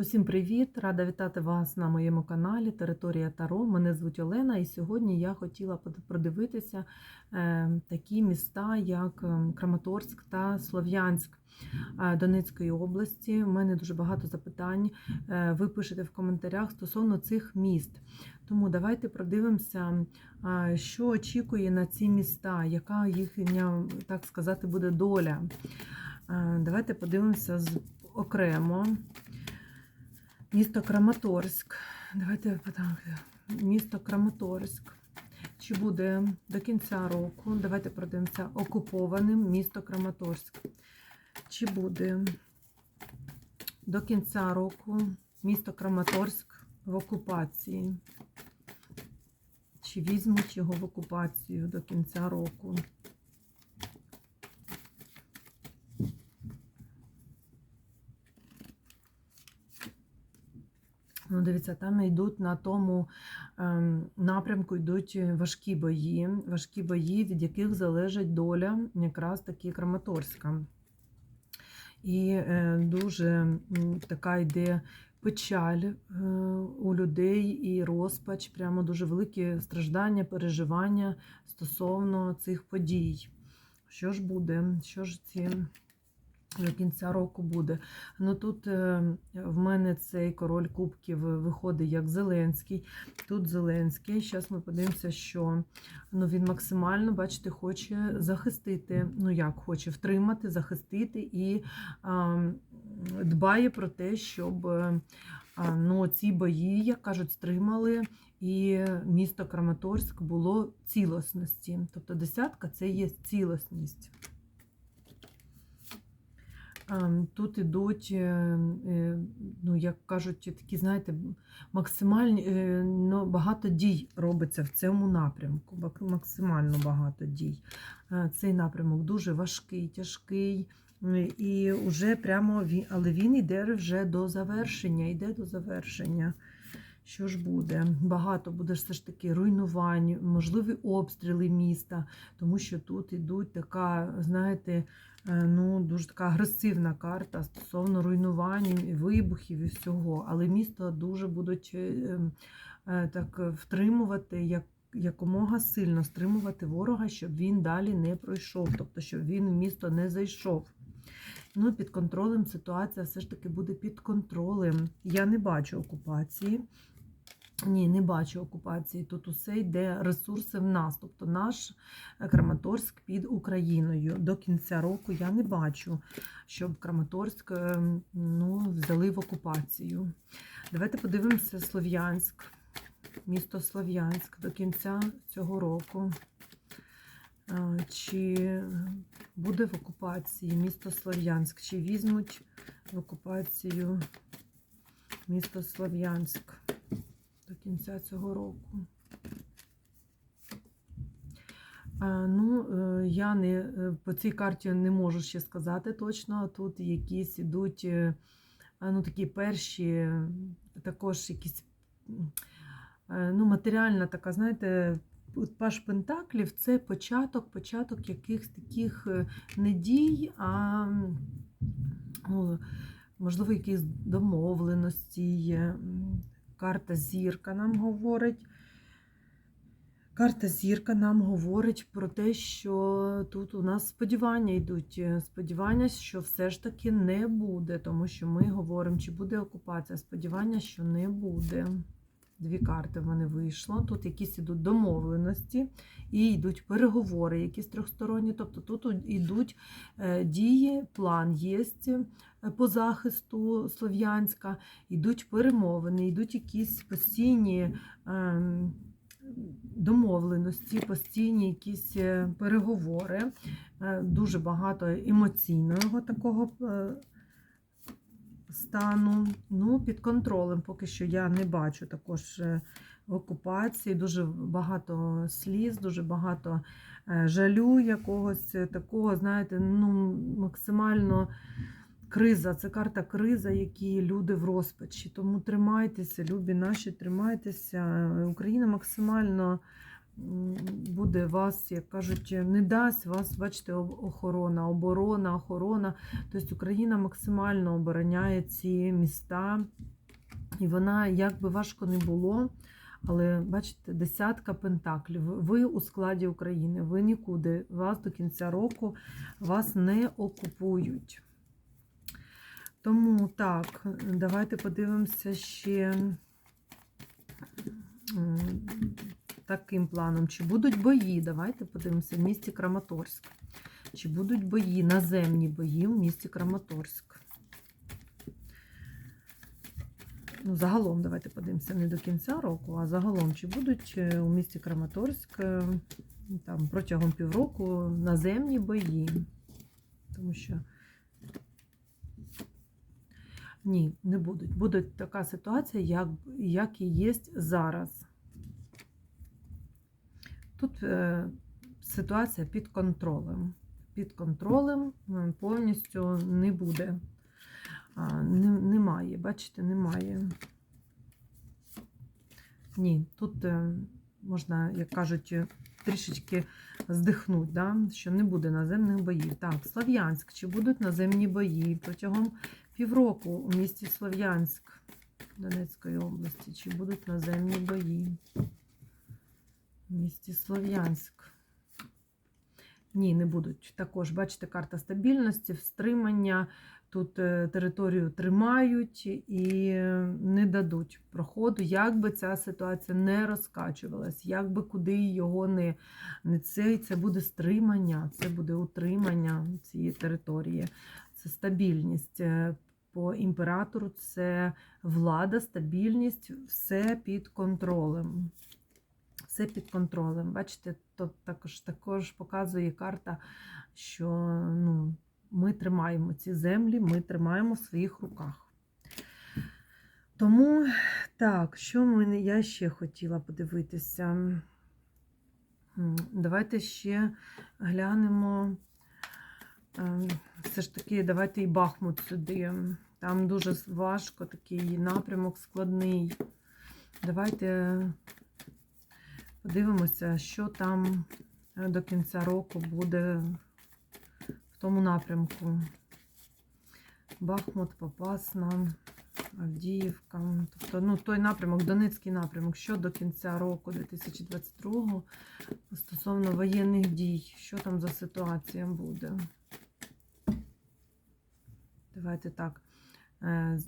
Усім привіт! Рада вітати вас на моєму каналі Територія Таро. Мене звуть Олена, і сьогодні я хотіла продивитися е, такі міста, як е, Краматорськ та Слов'янськ е, Донецької області. У мене дуже багато запитань. Ви пишете в коментарях стосовно цих міст. Тому давайте продивимося, що очікує на ці міста, яка їхня, так сказати, буде доля. Давайте подивимося з- окремо. Місто Краматорськ. Давайте так. Місто Краматорськ. Чи буде до кінця року? Давайте продивимося окупованим місто Краматорськ. Чи буде до кінця року місто Краматорськ в окупації? Чи візьмуть його в окупацію до кінця року? Дивіться, там йдуть на тому ем, напрямку йдуть важкі бої, важкі бої, від яких залежить доля якраз таки Краматорська. І е, дуже така йде печаль е, у людей і розпач, прямо дуже великі страждання, переживання стосовно цих подій. Що ж буде? Що ж ці до кінця року буде. Ну тут е, в мене цей король кубків виходить як Зеленський. Тут Зеленський. Зараз ми подивимося, що ну, він максимально, бачите, хоче захистити. Ну як хоче втримати, захистити і а, дбає про те, щоб е, а, ну, ці бої, як кажуть, стримали. І місто Краматорськ було цілісності. Тобто десятка це є цілісність. Ем, Тут ідуть, е, е, ну, як кажуть, такі, знаєте, максимальні, е, ну, багато дій робиться в цьому напрямку. Максимально багато дій. Цей напрямок дуже важкий, тяжкий. І вже прямо він, але він йде вже до завершення, йде до завершення. Що ж буде? Багато буде все ж таки руйнувань, можливі обстріли міста, тому що тут ідуть така, знаєте, Е, ну, дуже така агресивна карта стосовно руйнувань, вибухів і всього. Але місто дуже будуть е, е, так втримувати, як, якомога сильно стримувати ворога, щоб він далі не пройшов, тобто, щоб він в місто не зайшов. Ну, під контролем ситуація все ж таки буде під контролем. Я не бачу окупації. Ні, не бачу окупації. Тут усе йде ресурси в нас. Тобто наш Краматорськ під Україною. До кінця року я не бачу, щоб Краматорськ е, ну, взяли в окупацію. Давайте подивимося Слов'янськ. Місто Слов'янськ до кінця цього року. Е, Чи буде в окупації місто Слов'янськ? Чи візьмуть в окупацію місто Слов'янськ? До кінця цього року. Ну, е, я не е, по цій карті не можу ще сказати точно. Тут якісь ідуть е, ну, такі перші, також якісь ну, матеріальна така, знаєте, Паш Пентаклів це початок, початок якихось таких не дій, а ну, можливо, якісь домовленості. Карта зірка нам говорить. Карта зірка нам говорить про те, що тут у нас сподівання йдуть. Сподівання, що все ж таки не буде, тому що ми говоримо, чи буде окупація. Сподівання, що не буде. Дві карти в мене вийшло. Тут якісь ідуть домовленості і йдуть переговори, якісь трьохсторонні. Тобто тут йдуть е, дії, план є по захисту Слов'янська, йдуть перемовини, йдуть якісь постійні ем, домовленості, постійні якісь е, переговори, Е, дуже багато емоційного такого е, стану. Ну, під контролем поки що я не бачу також е, окупації, дуже багато сліз, дуже багато е, жалю якогось е, такого, знаєте, ну, максимально. Криза, це карта криза, які люди в розпачі. Тому тримайтеся, любі наші, тримайтеся. Україна максимально буде вас, як кажуть, не дасть вас, бачите, охорона, оборона, охорона. Тобто Україна максимально обороняє ці міста, і вона, як би важко не було, але бачите, десятка пентаклів. Ви у складі України, ви нікуди, вас до кінця року вас не окупують. Тому так, давайте подивимося ще таким планом. Чи будуть бої? Давайте подивимося в місті Краматорськ. Чи будуть бої, наземні бої в місті Краматорськ? Ну, загалом, давайте подивимося не до кінця року, а загалом, чи будуть е, у місті Краматорськ е, там, протягом півроку наземні бої? Тому що ні, не будуть. Буде така ситуація, як, як і є зараз. Тут е, ситуація під контролем. Під контролем повністю не буде. А, не, немає, бачите, немає. Ні, тут е, можна, як кажуть, е, трішечки здихнути, да? що не буде наземних боїв. Так, Слов'янськ, чи будуть наземні бої протягом півроку у місті Слов'янськ Донецької області, чи будуть наземні бої? В місті Слов'янськ. Ні, не будуть. Також, бачите, карта стабільності, встримання. Тут е, територію тримають і е, не дадуть проходу, як би ця ситуація не розкачувалась, як би куди його не, не це, це буде стримання, це буде утримання цієї території, це стабільність. Е, По імператору це влада, стабільність, все під контролем. Все під контролем. Бачите, то також, також показує карта, що ну, ми тримаємо ці землі, ми тримаємо в своїх руках. Тому, так, що мене, я ще хотіла подивитися? Давайте ще глянемо. е, Все ж таки, давайте і Бахмут сюди. Там дуже важко, такий напрямок складний. Давайте подивимося, що там е, до кінця року буде в тому напрямку. Бахмут, Попасна, Авдіївка. Тобто, ну, той напрямок, Донецький напрямок, що до кінця року 2022 стосовно воєнних дій, що там за ситуація буде? Давайте так. е,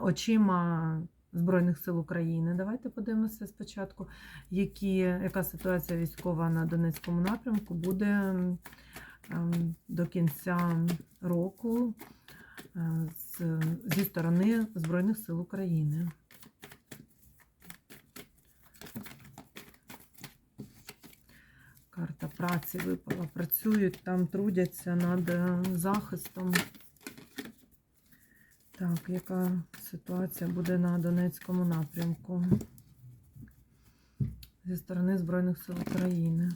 очима Збройних сил України. Давайте подивимося спочатку, які, яка ситуація військова на Донецькому напрямку буде до кінця року е, з, зі сторони Збройних сил України. Карта праці випала. Працюють там, трудяться над е, захистом. Так, яка ситуація буде на Донецькому напрямку зі сторони Збройних сил України?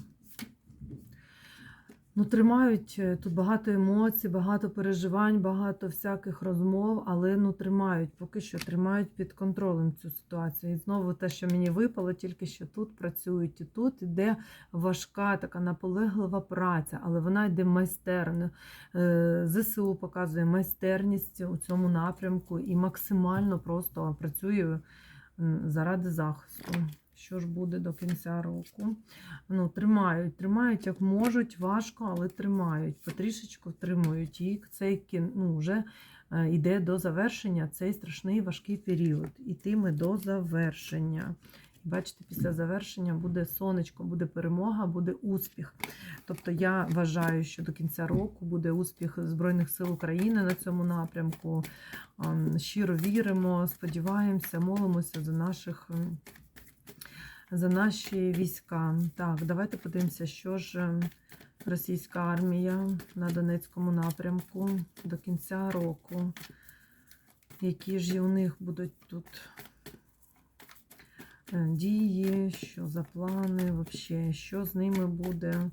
Ну, тримають е, тут багато емоцій, багато переживань, багато всяких розмов, але ну тримають, поки що тримають під контролем цю ситуацію. І знову те, що мені випало, тільки що тут працюють і тут іде важка, така наполеглива праця, але вона йде майстерно. Е, ЗСУ показує майстерність у цьому напрямку і максимально просто працює заради захисту. Що ж буде до кінця року? Ну, тримають, тримають як можуть, важко, але тримають. Потрішечку тримують. І цей ну, вже е, йде до завершення цей страшний важкий період. Ітиме до завершення. Бачите, після завершення буде сонечко, буде перемога, буде успіх. Тобто я вважаю, що до кінця року буде успіх Збройних сил України на цьому напрямку. Ем, Щиро віримо, сподіваємося, молимося за наших. За наші війська. Так, давайте подивимося, що ж ем, російська армія на Донецькому напрямку до кінця року. Які ж у них будуть тут е, дії, що за плани, вообще, що з ними буде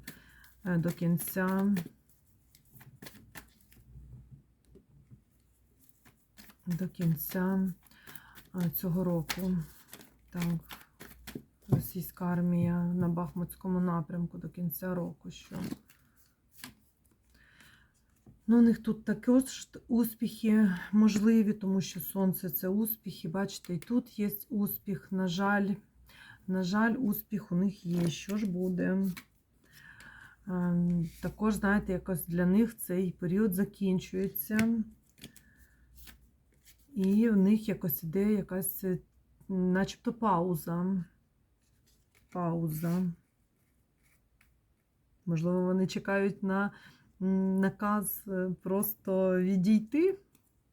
е, до кінця. До кінця е, цього року. Так, російська армія на Бахмутському напрямку до кінця року. Що? Ну, у них тут також успіхи можливі, тому що сонце це успіхи. Бачите, і тут є успіх. На жаль, на жаль, успіх у них є. Що ж буде? Ем, Також, знаєте, якось для них цей період закінчується. І в них якось іде якась, начебто, пауза. Пауза. Можливо, вони чекають на наказ е, просто відійти.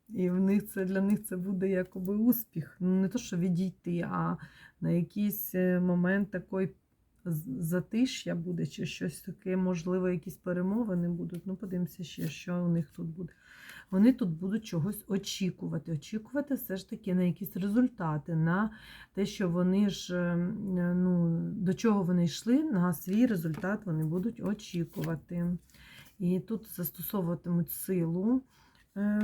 І в них це для них це буде якоби успіх. Ну, не то, що відійти, а на якийсь е, момент такої затиш'я буде, чи щось таке, можливо, якісь перемовини будуть. Ну, подивимося ще, що у них тут буде. Вони тут будуть чогось очікувати. Очікувати все ж таки на якісь результати, на те, що вони ж, е, ну, до чого вони йшли, на свій результат вони будуть очікувати. І тут застосовуватимуть силу е,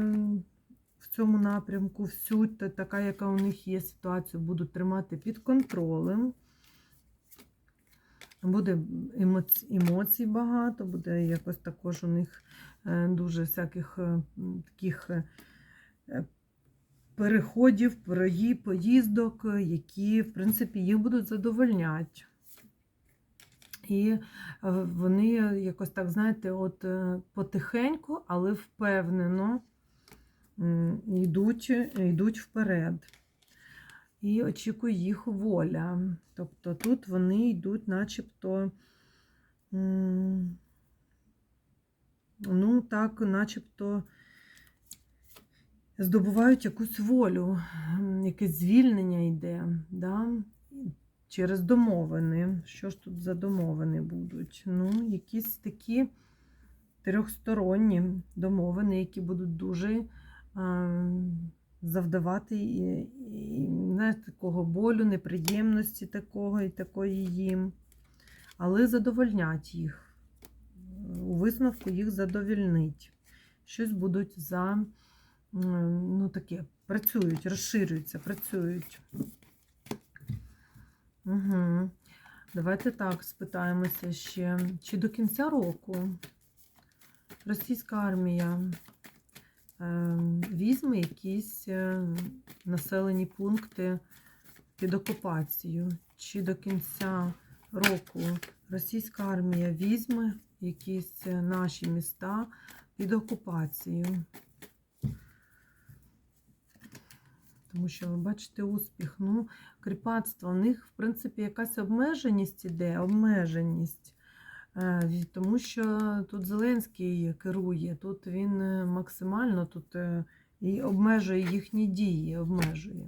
в цьому напрямку, всю така, яка у них є ситуацію, будуть тримати під контролем. Буде емоцій, багато, буде якось також у них е, дуже всяких е, таких е, переходів, поїздок, які, в принципі, їх будуть задовольняти. І вони якось так, знаєте, от потихеньку, але впевнено йдуть, йдуть вперед. І очікує їх воля. Тобто тут вони йдуть, начебто, ну так, начебто здобувають якусь волю, якесь звільнення йде. Да? Через домовини. Що ж тут за домовини будуть? Ну, якісь такі трьохсторонні домовини, які будуть дуже а, завдавати і, і, знаєте, такого болю, неприємності такого і такої їм. Але задовольнять їх. У висновку їх задовільнить. Щось будуть за, ну таке, працюють, розширюються, працюють. Угу. Давайте так спитаємося ще. Чи до кінця року російська армія візьме якісь е, населені пункти під окупацію? Чи до кінця року російська армія візьме якісь е, наші міста під окупацію? Тому що ви бачите успіх. Ну, кріпацтво, у них, в принципі, якась обмеженість іде, обмеженість. Е, Тому що тут Зеленський керує, тут він е, максимально тут е, і обмежує їхні дії, обмежує.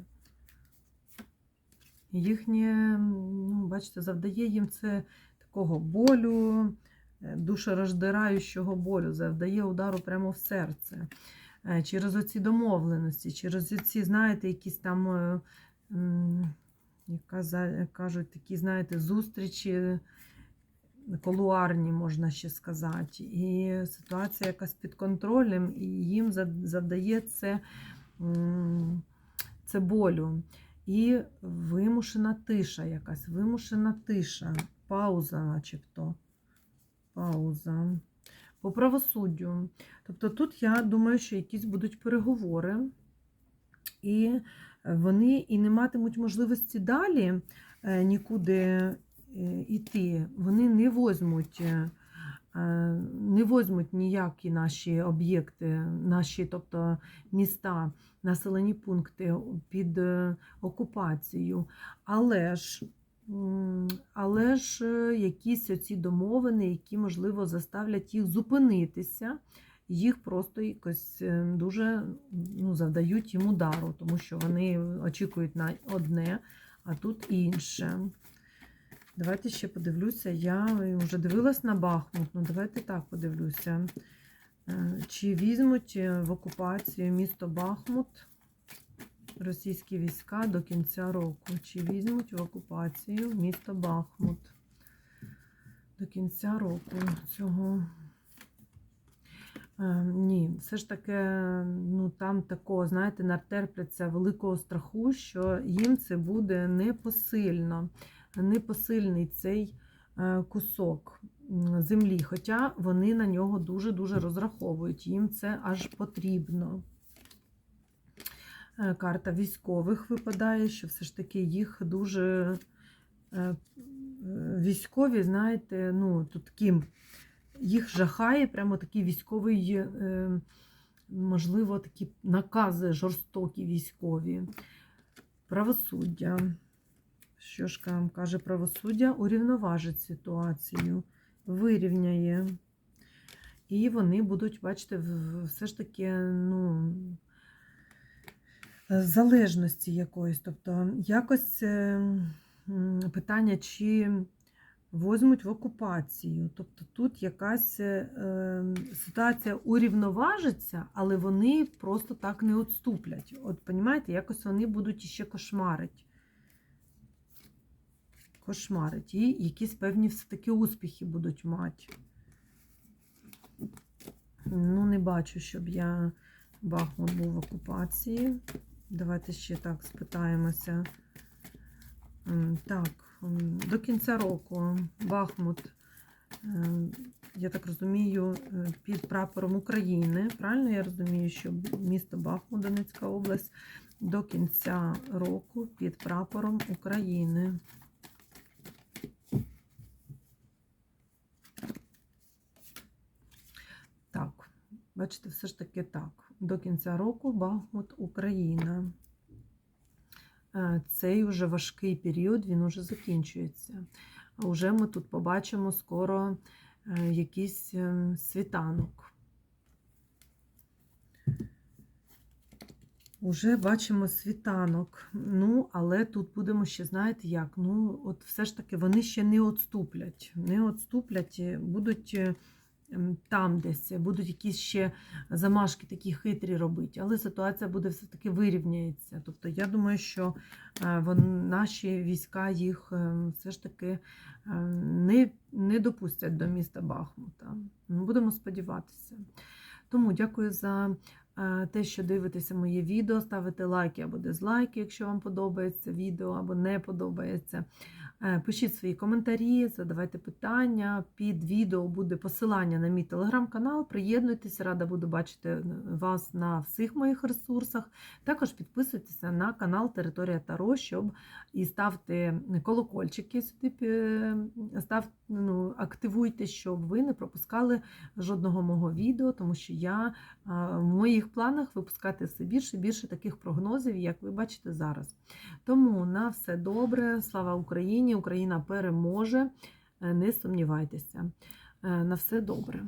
Їхнє, ну, бачите, завдає їм це такого болю, душероздираючого болю, завдає удару прямо в серце. Через оці домовленості, через оці, знаєте, якісь там, як кажуть, такі, знаєте, зустрічі колуарні, можна ще сказати. І ситуація якась під контролем, і їм зад- завдає це, це болю. І вимушена тиша якась, вимушена тиша, пауза, начебто. Пауза. По правосуддю. Тобто тут я думаю, що якісь будуть переговори, і вони і не матимуть можливості далі е, нікуди йти. Вони не возьмуть, е, е, не возьмуть ніякі наші об'єкти, наші, тобто міста, населені пункти під е, окупацію. Але ж Але ж якісь оці домовини, які, можливо, заставлять їх зупинитися, їх просто якось дуже ну, завдають їм удару, тому що вони очікують на одне, а тут інше. Давайте ще подивлюся. Я вже дивилась на Бахмут, ну давайте так подивлюся. Е, Чи візьмуть е, в окупацію місто Бахмут російські війська до кінця року? Чи візьмуть в окупацію місто Бахмут до кінця року цього? Е, Ні, все ж таки, ну там такого, знаєте, натерпляться великого страху, що їм це буде непосильно. Непосильний цей е, кусок землі, хоча вони на нього дуже-дуже розраховують, їм це аж потрібно. Е, Карта військових випадає, що все ж таки їх дуже е, військові, знаєте, ну, тут таким їх жахає прямо такий військовий, можливо, такі накази жорстокі військові. Правосуддя. Що ж вам каже правосуддя? Урівноважить ситуацію, вирівняє. І вони будуть, бачите, все ж таки, ну, залежності якоїсь. Тобто, якось е, питання, чи возьмуть в окупацію. Тобто тут якась е, ситуація урівноважиться, але вони просто так не відступлять. От, розумієте, якось вони будуть іще кошмарити. Кошмарить. І якісь певні все-таки успіхи будуть мати. Ну, не бачу, щоб я Бахмут був в окупації. Давайте ще так спитаємося. Так, до кінця року Бахмут, е, я так розумію, е, під прапором України. Правильно я розумію, що місто Бахмут, Донецька область, до кінця року під прапором України. Так, бачите, все ж таки так. До кінця року Бахмут Україна. Е, Цей уже важкий період, він уже закінчується. А Уже ми тут побачимо скоро е, якийсь е, світанок. Уже бачимо світанок. Ну, але тут будемо ще, знаєте як? Ну, от все ж таки вони ще не відступлять. Не відступлять, е, будуть там десь, будуть якісь ще замашки такі хитрі робити, але ситуація буде все-таки вирівняється. Тобто, я думаю, що е, вон, наші війська їх е, все ж таки е, не, не допустять до міста Бахмута. Ну, Будемо сподіватися. Тому дякую за те, що дивитеся моє відео. Ставите лайки або дизлайки, якщо вам подобається відео або не подобається. Е, Пишіть свої коментарі, задавайте питання. Під відео буде посилання на мій телеграм-канал. Приєднуйтесь, рада буду бачити вас на всіх моїх ресурсах. Також підписуйтеся на канал Територія Таро, щоб і ставте колокольчики сюди, е, став, ну, активуйте, щоб ви не пропускали жодного мого відео, тому що я в моїх планах випускати все більше і більше таких прогнозів, як ви бачите зараз. Тому на все добре, слава Україні! Україна переможе, е, не сумнівайтеся. Е, На все добре.